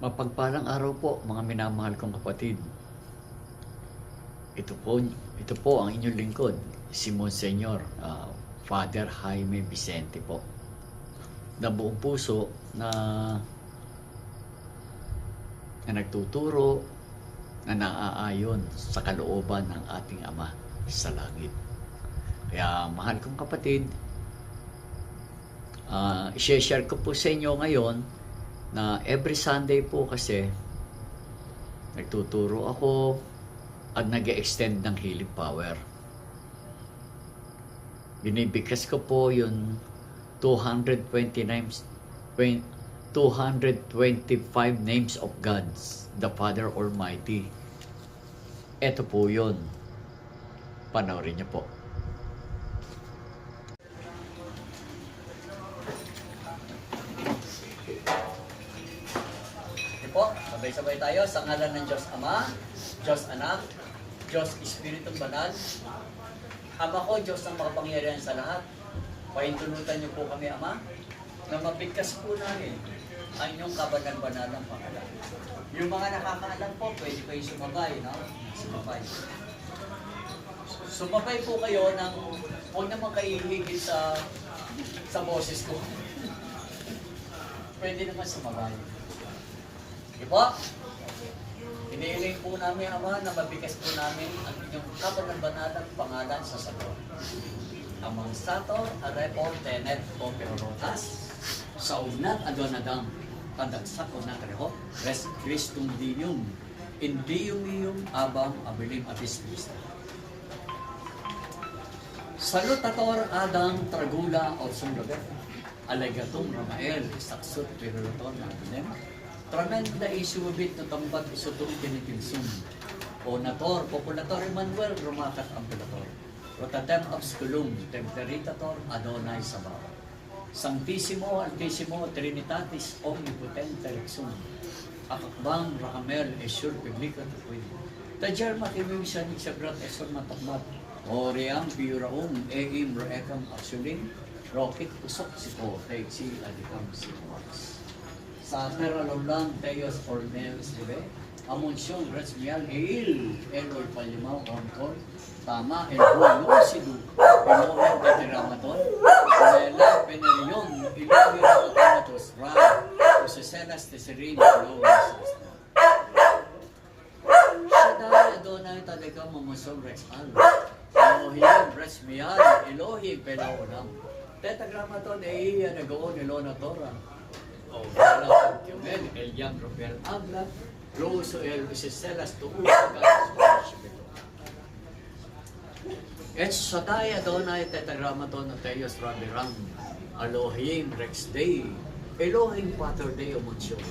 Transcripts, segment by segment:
Mapagpalang araw po mga minamahal kong kapatid. Ito po, ito po ang inyong lingkod, si Monsignor ah, Father Jaime Vicente po. Na buong puso na, na nagtuturo na naaayon sa kalooban ng ating Ama sa langit. Kaya mahal kong kapatid, ah i-share ko po sa inyo ngayon na every Sunday po kasi nagtuturo ako at nag extend ng healing power. Binibigkas ko po yung 220 names, 20 225 names of Gods, the Father Almighty. Ito po yun. Panoorin niyo po. Po, sabay-sabay tayo sa ngalan ng Diyos Ama, Diyos Anak, Diyos Espiritong Banal. Ama ko, Diyos ng makapangyarihan sa lahat. Pahintunutan niyo po kami, Ama, na mabigkas po namin ang inyong kabanan-banalang pangalan. Yung mga nakakaalam po, pwede kayo sumabay, no? Sumabay. Sumabay po kayo ng huwag naman kayo higit sa sa boses ko. pwede naman sumabay. Di ba? Iniiling po namin, Ama, na mabigas po namin ang inyong kapanagbanatang pangalan sa sagot. Amang sato, arepor, tenet, o perorotas, sa unat adonadam, tandagsak o natreho, res Christum Dinium, in Dium ium abam abilim abis Christa. Salutator Adang Tragula o Sumlaber, Alegatum Ramael, Saksut Pirulator Naginem, Tremenda isubit na tambat isutong tinitinsum, o Nator, Populator Emmanuel, Rumakat Ampulator, Rotatem Obsculum, Temperitator Adonai Sabaw. Sanctissimo, Altissimo, Trinitatis, Omnipotente Rexum, Akakbang, Rahamel, Esur, Publica, Tupuy. Tajar matimim siya ni Sabrat Esor Matakbat, Oriam, Piuraum, Eim, Roekam, Aksulim, Rocket, Usok, Siko, Teixi, Adikam, Sikoas. Sa Peralonlang, Teos, Ornelis, Dibe, Amunsyon, Resmial, Eil, Eloy, Palimaw, Ramkol, Tama, El Bulo, Sidu, Pinohen, Tetiramaton, Lela, Penerion, Ilawi, Rotamatos, Ra, Usiselas, Teserin, Ilawi, Sasna. Shaddai Adonai talaga mamusong Rex Al. Elohim Rex Mian, Elohim Pelaolam. Tetragrammaton e iya nag-oon Ilona Torah. O Vala Kiumel, Eliam Robert Abla, Roso El Usiselas Tuus, Gagas, Et Shaddai Adonai Tetragrammaton of Teos Rabbi Ram, Elohim Rex Day, Elohim Pater Deo Monsyon,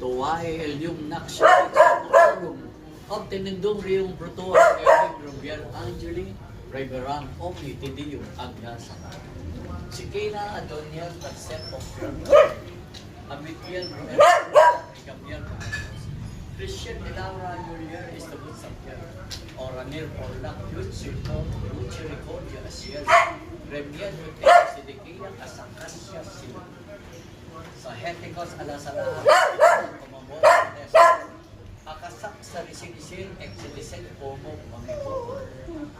Tuwae Elium Naksha Examorum, Obtenendum Rium Brutor Elohim Rubiel Angeli, Reverang Omni Tidium Agna Sana. Sikina Adoniel Tatsep of Firma, Ruel, Gabriel Christian Ilaura Muriel is the good Sapier, Oranil Orlak Yutsiko, Luchirico, Yasiel, Remiel Yute, Sidikia, Asakasya Sila. Sa Hetikos Alasala, Kumamon, Akasak sa Risinisin, Exedisen, Pomo, Mangipo,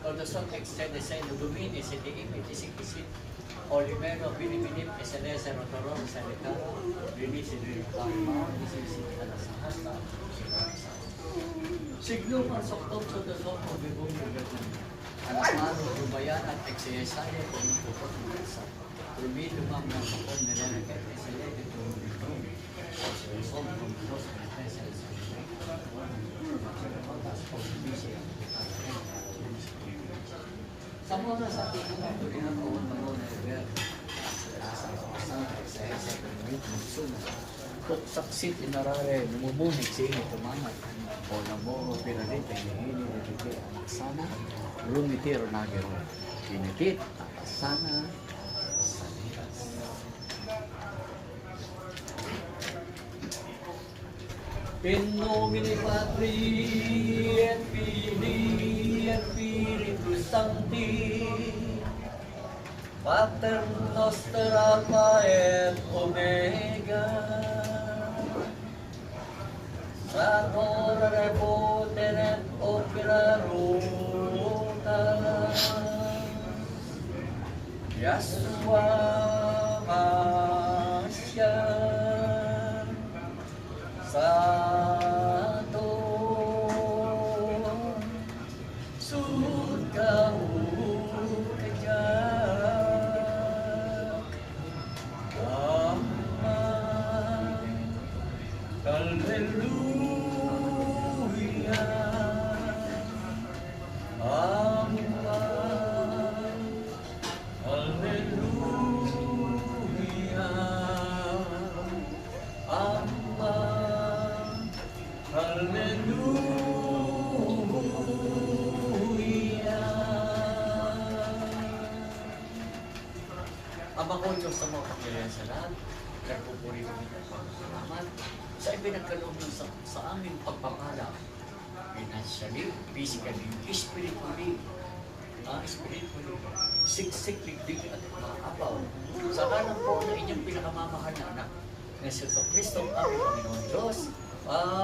Todoson, Exedisen, Lumini, Sidiim, Itisikisin, Olimero, Binibinim, Eselese, Rotoron, Salikara, Rinisi, Rinkarma, Isisi, Alasahasta, Siglo man soktom sa dasok mo bibong nagatan. Alamano, Rubayan at Exeyesaya, Pumupupot ng Isa. Lumilumang ng sakon nila na kaya Esele, ito mo dito. Son, Pumupos, Metesel, sa mga sa ating mga tulingan ko ang Tuksaksit inarare, numubunig sa inyo tumangat. O namo, pinalit, ay nahili, nagigit, sana, rumitir nagero. Pinitit, sana. In nomine Patri et Filii et Spiritus Sancti, Pater noster Alpha et Omega. Sa Torah Repotere Opera Ruta Yaswa Ama ko, Diyos sa mga pangyayari sa lahat, nagpupuri kami ng pagkakaman sa ipinagkaloob ng sa, sa aming pagpapala, financially, physically, spiritually, ah, spiritually, siksik, liglig at mga apaw. Sa kanan po ng inyong pinakamamahal na anak, na si ang aming Panginoon Diyos. Amen.